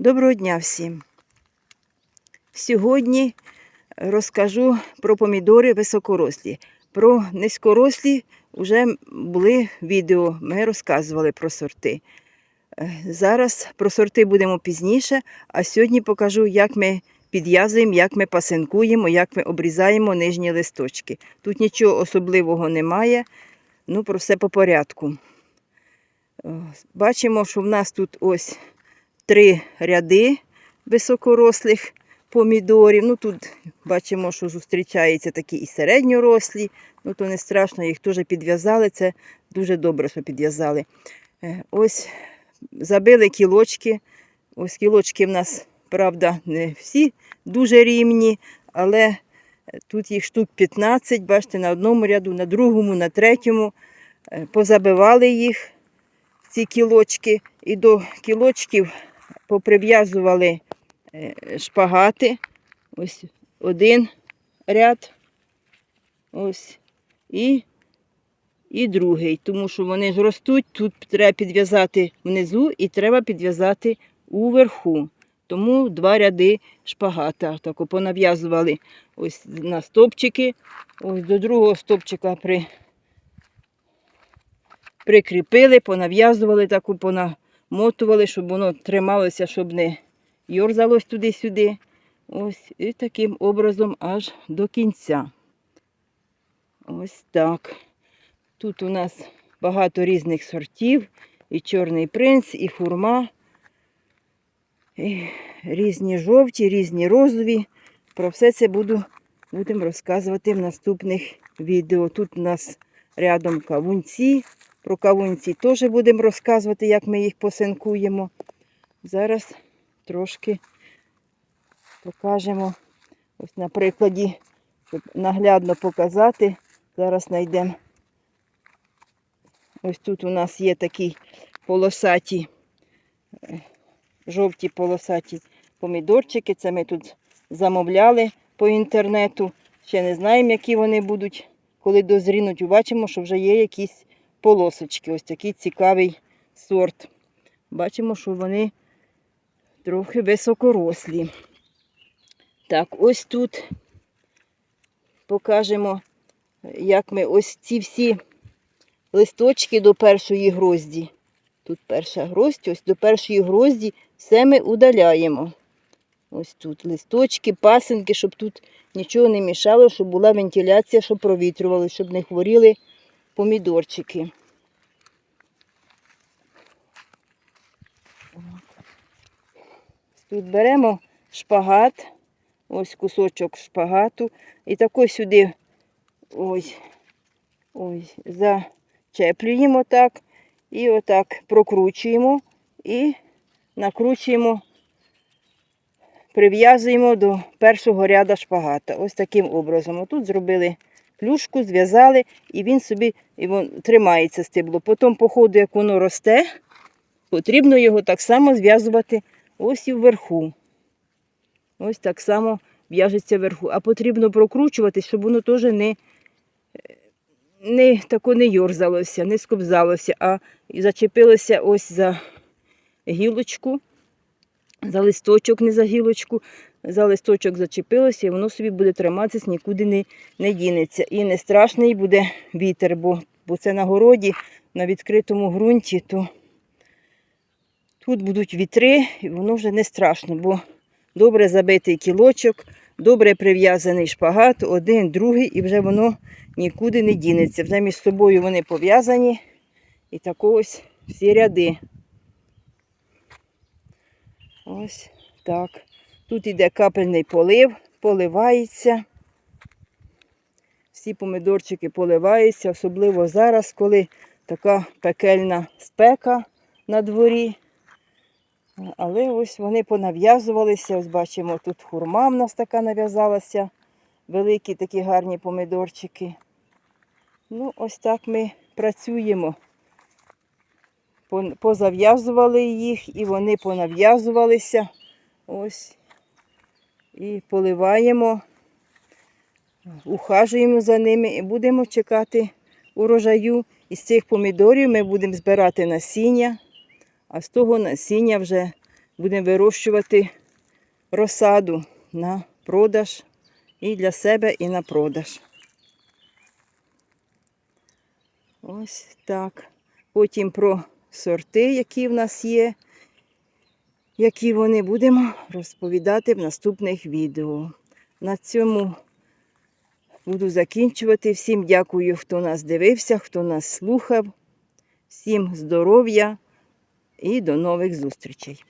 Доброго дня всім! Сьогодні розкажу про помідори високорослі. Про низькорослі вже були відео, ми розказували про сорти. Е, Зараз про сорти будемо пізніше, а сьогодні покажу, як ми підв'язуємо, як ми пасинкуємо, як ми обрізаємо нижні листочки. Тут нічого особливого немає, ну про все по порядку. Е, Бачимо, що в нас тут ось три ряди високорослих помідорів. Ну тут бачимо, що зустрічаються такі і середньорослі. Ну то не страшно, їх теж підв'язали. Це дуже добре, що підв'язали. Е, Ось забили кілочки. Ось кілочки в нас, правда, не всі дуже рівні, але тут їх штук 15, бачите, на одному ряду, на другому, на третьому. Е, Позабивали їх, ці кілочки, і до кілочків поприв'язували е, шпагати. Ось один ряд. Ось. І, і другий. Тому що вони ж ростуть. Тут треба підв'язати внизу і треба підв'язати уверху. Тому два ряди шпагата. Так понав'язували ось на стопчики. Ось до другого стопчика при, прикріпили, понав'язували, таку понамотували, щоб воно трималося, щоб не йорзалось туди-сюди. Ось і таким образом аж до кінця. Ось так. Тут у нас багато різних сортів. І чорний принц, і хурма, і різні жовті, різні розові. Про все це буду, будемо розказувати в наступних відео. Тут у нас рядом кавунці. Про кавунці теж будемо розказувати, як ми їх посинкуємо. Зараз трошки покажемо ось на прикладі, щоб наглядно показати. Зараз знайдемо. Ось тут у нас є такі полосаті, е, жовті полосаті помідорчики. Це ми тут замовляли по інтернету. Ще не знаємо, які вони будуть, коли дозрінуть. Бачимо, що вже є якісь полосочки. Ось такий цікавий сорт. Бачимо, що вони трохи високорослі. Так, ось тут покажемо, як ми ось ці всі листочки до першої грозді. Тут перша гроздь, ось до першої грозді все ми удаляємо. Ось тут листочки, пасинки, щоб тут нічого не мішало, щоб була вентиляція, щоб провітрювали, щоб не хворіли помідорчики. Тут беремо шпагат, ось кусочок шпагату, і тако сюди ось, ось, зачеплюємо так, і отак прокручуємо і накручуємо, прив'язуємо до першого ряда шпагата. Ось таким образом. Тут зробили плюшку, зв'язали, і він собі і вон, тримається стебло. Потім, по ходу, як воно росте, потрібно його так само зв'язувати ось і вверху. Ось так само в'яжеться вверху. А потрібно прокручувати, щоб воно теж не, не, тако не йорзалося, не скобзалося, а зачепилося ось за гілочку, за листочок, не за гілочку. За листочок зачепилося, і воно собі буде триматися, нікуди не, не дінеться. І не страшний буде вітер, бо, бо це на городі, на відкритому ґрунті, то тут будуть вітри, і воно вже не страшно, бо добре забитий кілочок, добре прив'язаний шпагат, один, другий, і вже воно нікуди не дінеться. Вже між собою вони пов'язані. І так ось всі ряди. Ось так. Тут іде капельний полив, поливається. Всі помидорчики поливаються, особливо зараз, коли така пекельна спека на дворі. Але ось вони понав'язувалися. Ось бачимо, тут хурма в нас така нав'язалася. Великі такі гарні помидорчики. Ну, ось так ми працюємо. Позав'язували їх і вони понав'язувалися. Ось. І поливаємо, ухажуємо за ними і будемо чекати урожаю. Із цих помідорів ми будемо збирати насіння, а з того насіння вже будемо вирощувати розсаду на продаж і для себе, і на продаж. Ось так. Потім про сорти, які в нас є, які вони будемо розповідати в наступних відео. На цьому буду закінчувати. Всім дякую, хто нас дивився, хто нас слухав. Всім здоров'я і до нових зустрічей.